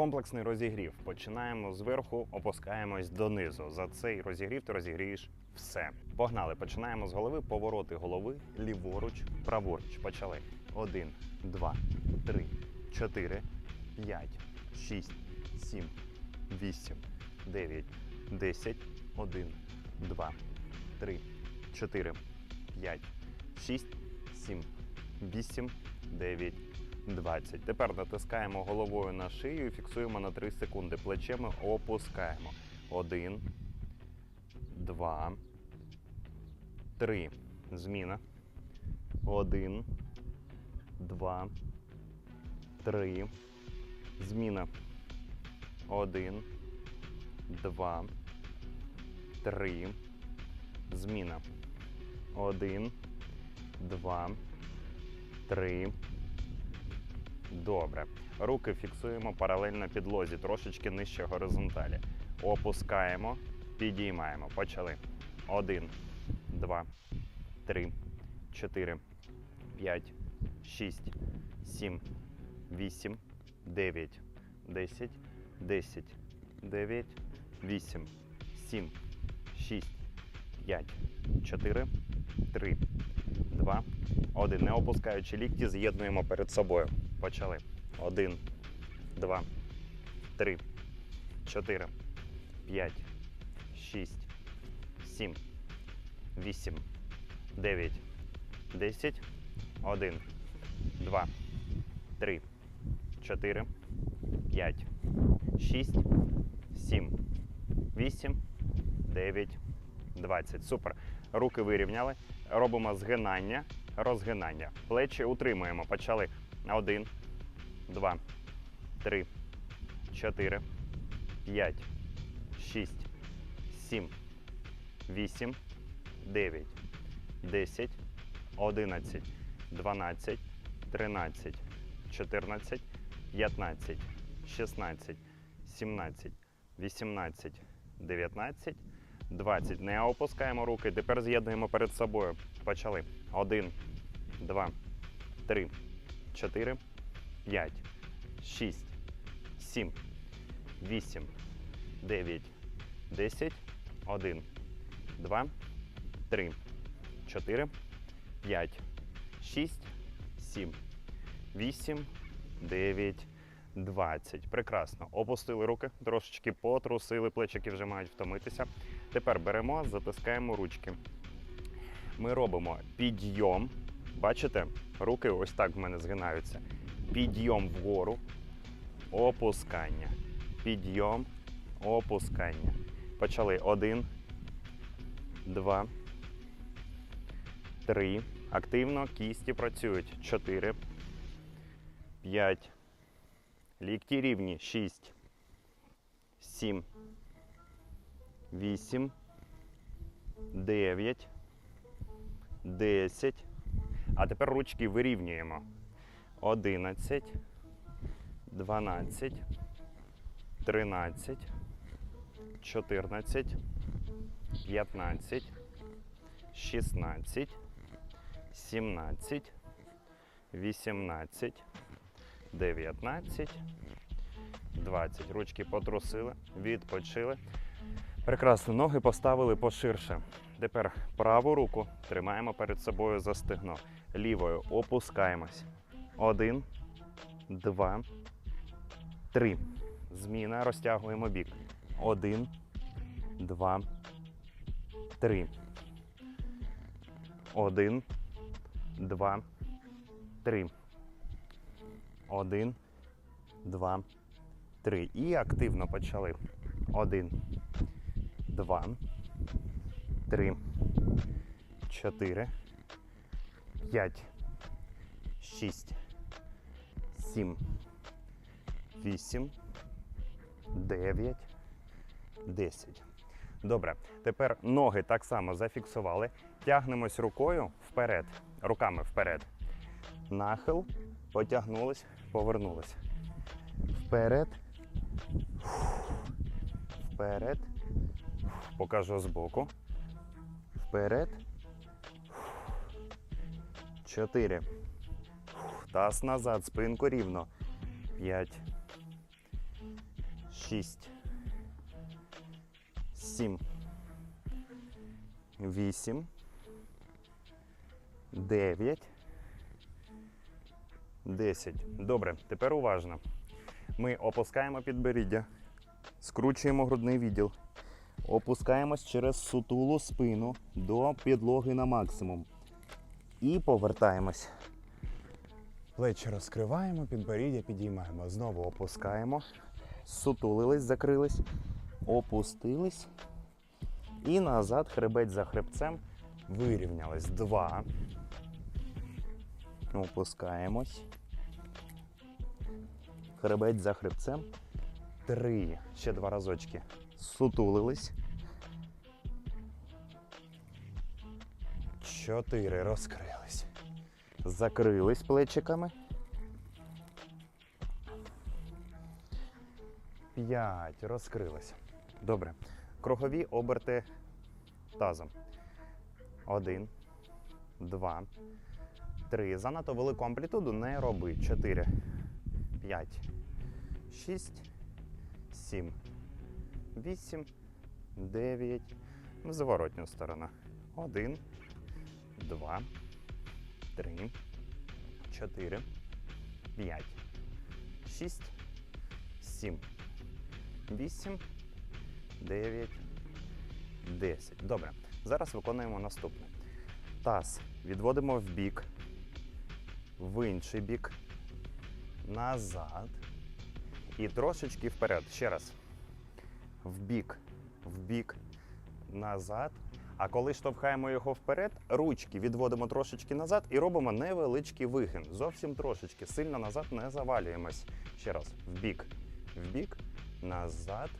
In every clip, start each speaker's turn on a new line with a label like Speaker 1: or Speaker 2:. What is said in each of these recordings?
Speaker 1: Комплексний розігрів. Починаємо зверху, опускаємось донизу. За цей розігрів ти розігрієш все. Погнали. Починаємо з голови, повороти голови, ліворуч, праворуч. Почали. Один, два, три, чотири, п'ять, шість, сім, вісім, дев'ять, десять, один, два, три, чотири, п'ять, шість, сім, вісім, дев'ять. 20. Тепер натискаємо головою на шию і фіксуємо на 3 секунди. Плечеми опускаємо. 1, 2, 3. Зміна. 1, 2, 3. Зміна. 1, 2, 3. Зміна. 1, 2, 3. Добре. Руки фіксуємо паралельно підлозі, трошечки нижче горизонталі. Опускаємо, підіймаємо. Почали. Один, два, три, чотири, п'ять, шість, сім, вісім, дев'ять, десять, десять, дев'ять, вісім, сім, шість, п'ять, чотири, три, два, один. Не опускаючи лікті, з'єднуємо перед собою. Почали. Один, два, три, чотири, п'ять, шість, сім, вісім, дев'ять, десять, один, два, три, чотири, п'ять, шість, сім, вісім, дев'ять, двадцять. Супер. Руки вирівняли. Робимо згинання, розгинання. Плечі утримуємо. Почали. Один, два, три, чотири, п'ять, шість, сім, вісім, дев'ять, десять, одинадцять, дванадцять, тринадцять, чотирнадцять, п'ятнадцять, шістнадцять, сімнадцять, вісімнадцять, дев'ятнадцять, двадцять. Не опускаємо руки. Тепер з'єднуємо перед собою. Почали. Один, два, три. 4, 5, 6, 7, 8, 9, 10, 1, 2, 3, 4, 5, 6, 7, 8, 9, 20. Прекрасно. Опустили руки, трошечки потрусили, плечики вже мають втомитися. Тепер беремо, затискаємо ручки. Ми робимо підйом. Бачите? Руки ось так в мене згинаються. Підйом вгору, опускання. Підйом, опускання. Почали. Один, два, три. Активно кісті працюють. Чотири, п'ять. Лікті рівні. Шість, сім, вісім, дев'ять, десять. А тепер ручки вирівнюємо. 11, 12, 13, 14, 15, 16, 17, 18, 19, 20. Ручки потрусили, відпочили. Прекрасно, ноги поставили поширше. Тепер праву руку тримаємо перед собою за стегно. Лівою опускаємось. Один, два, три. Зміна. Розтягуємо бік. Один, два, три. Один, два, три. Один, два, три. І активно почали. Один, два, три, чотири, п'ять, шість, сім, вісім, дев'ять, десять. Добре. Тепер ноги так само зафіксували. Тягнемось рукою вперед, руками вперед. Нахил, потягнулись, повернулись. Вперед. Вперед. Покажу збоку. Вперед. Чотири. Таз назад, спинку рівно. П'ять. шість, сім, вісім, дев'ять, десять. Добре, тепер уважно. Ми опускаємо підборіддя, скручуємо грудний відділ, опускаємось через сутулу спину до підлоги на максимум. І повертаємось. Плечі розкриваємо, підборіддя підіймаємо. Знову опускаємо. Сутулились, закрились, опустились. І назад хребець за хребцем. Вирівнялись. Два. Опускаємось. Хребець за хребцем. Три. Ще два разочки. Сутулились. Чотири. Розкрились. Закрились плечиками. П'ять. Розкрились. Добре. Кругові оберти тазом. Один. Два. Три. Занадто велику амплітуду не роби. Чотири. П'ять. Шість. Сім. Вісім. Дев'ять. В зворотню сторону. Один. Два. Три. Чотири. П'ять. Шість. Сім. Вісім. Дев'ять. Десять. Добре. Зараз виконуємо наступне. Таз відводимо в бік, в інший бік, назад і трошечки вперед. Ще раз. В бік, в бік, назад. А коли штовхаємо його вперед, ручки відводимо трошечки назад і робимо невеличкий вигин. Зовсім трошечки. Сильно назад не завалюємось. Ще раз. В бік, в бік, назад,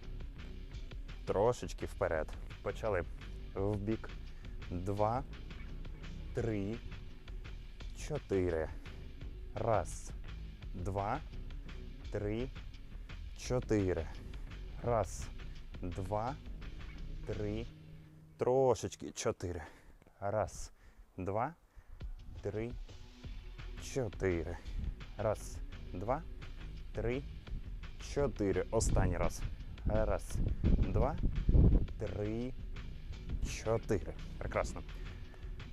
Speaker 1: трошечки вперед. Почали. В бік. Два, три, чотири. Раз, два, три, чотири. Раз, два, три, трошечки. Чотири. Раз, два, три, чотири. Раз, два, три, чотири. Останній раз. Раз, два, три, чотири. Прекрасно.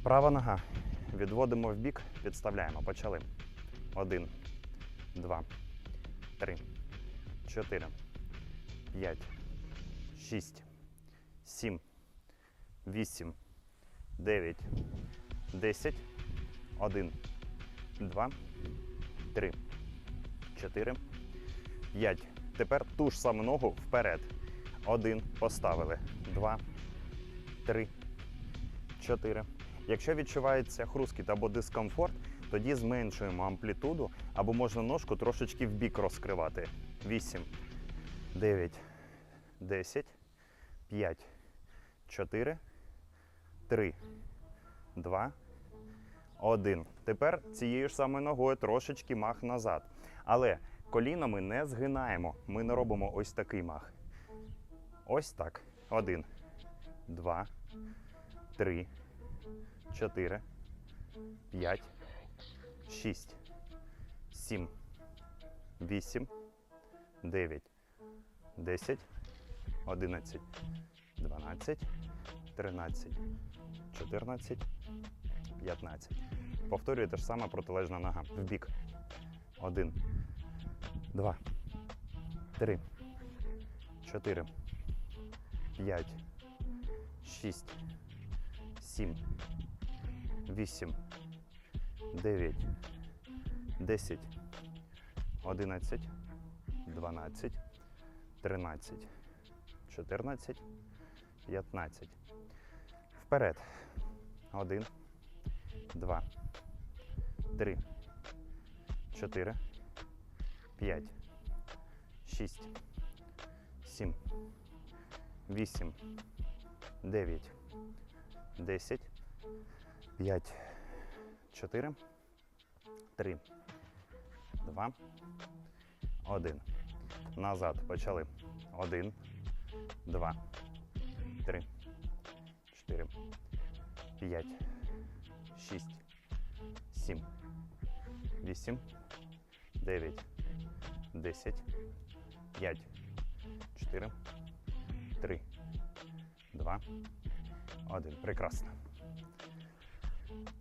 Speaker 1: Права нога. Відводимо в бік, підставляємо. Почали. Один, два, три, чотири, п'ять, шість, сім, вісім, дев'ять, десять, один, два, три, чотири, п'ять. Тепер ту ж саму ногу вперед. Один поставили. Два, три, чотири. Якщо відчувається хрускіт або дискомфорт, тоді зменшуємо амплітуду або можна ножку трошечки в бік розкривати. 8, 9, 10, 5, 4, 3, 2, 1. Тепер цією ж самою ногою трошечки мах назад. Але коліна ми не згинаємо. Ми не робимо ось такий мах. Ось так. Один, два, три, чотири, п'ять, шість, сім, вісім, дев'ять, десять, одинадцять, дванадцять, тринадцять, чотирнадцять, п'ятнадцять. Повторюю те ж саме протилежна нога. В бік. Один, два, три, чотири, п'ять, шість, сім, вісім, дев'ять, десять, одинадцять, дванадцять, тринадцять, чотирнадцять, п'ятнадцять. Вперед. Один, два, три, чотири, п'ять, шість, сім, вісім, дев'ять, десять, п'ять, чотири, три, два, один. Назад почали. Один, два, три, чотири, п'ять, шість, сім, вісім, дев'ять, десять, п'ять, чотири, три, два, один. Прекрасно.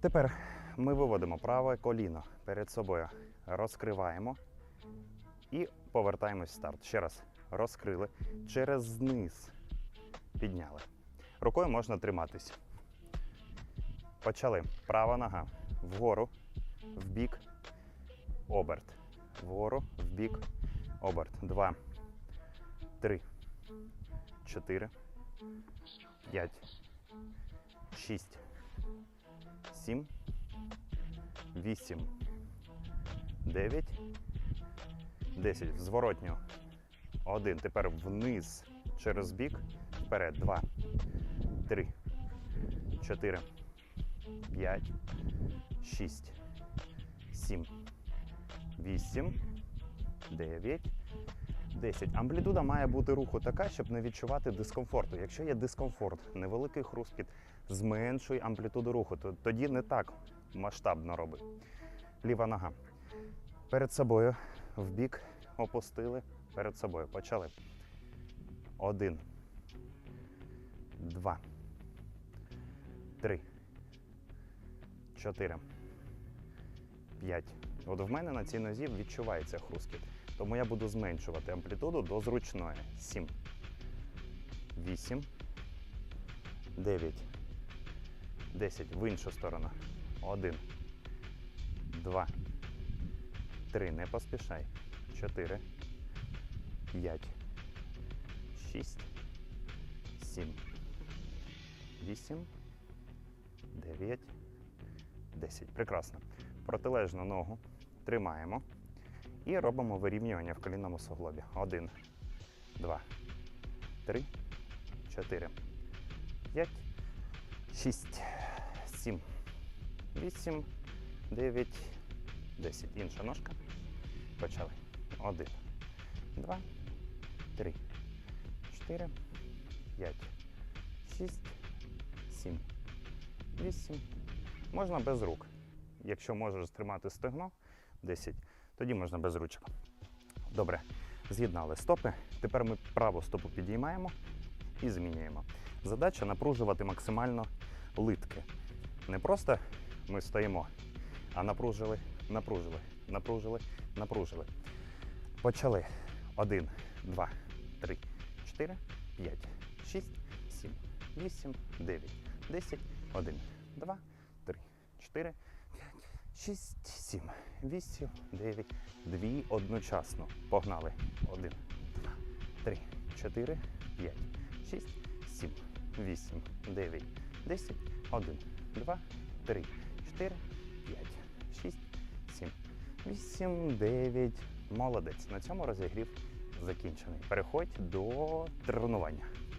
Speaker 1: Тепер ми виводимо праве коліно перед собою, розкриваємо і повертаємось в старт. Ще раз розкрили, через низ підняли. Рукою можна триматись. Почали. Права нога вгору, вбік, оберт. Вгору, вбік, оберт. Два, три, чотири, п'ять, шість, сім, вісім, дев'ять, десять. В зворотню. Один. Тепер вниз через бік. Вперед. Два, три, чотири, п'ять, шість, сім, вісім, дев'ять, десять. Амплітуда має бути руху така, щоб не відчувати дискомфорту. Якщо є дискомфорт, невеликий хрускіт, зменшуй амплітуду руху. то Тоді не так масштабно роби. Ліва нога. Перед собою в бік опустили. Перед собою. Почали. Один. Два. Три. Чотири. П'ять. От в мене на цій нозі відчувається хрускіт. Тому я буду зменшувати амплітуду до зручної. Сім. Вісім. Дев'ять. Десять. В іншу сторону. Один. Два. Три. Не поспішай. Чотири. П'ять. Шість. Сім. Вісім. Дев'ять. Десять. Прекрасно. Протилежну ногу тримаємо і робимо вирівнювання в колінному суглобі. Один, два, три, чотири, п'ять, шість, сім, вісім, дев'ять, десять. Інша ножка. Почали. Один, два, три, чотири, п'ять, шість, сім, вісім. Можна без рук. Якщо можеш тримати стегно 10, тоді можна без ручок. Добре, з'єднали стопи. Тепер ми праву стопу підіймаємо і змінюємо. Задача напружувати максимально литки. Не просто ми стоїмо, а напружили, напружили, напружили, напружили. Почали. Один, два, три, чотири, п'ять, шість, сім, вісім, дев'ять, десять, один, два, три, чотири, п'ять, шість, сім, вісім, дев'ять, дві одночасно. Погнали. Один, два, три, чотири, п'ять, шість, сім, вісім, дев'ять, десять, один, два, три, чотири, п'ять, шість, сім, вісім, дев'ять. Молодець. На цьому розігрів закінчений. Переходь до тренування.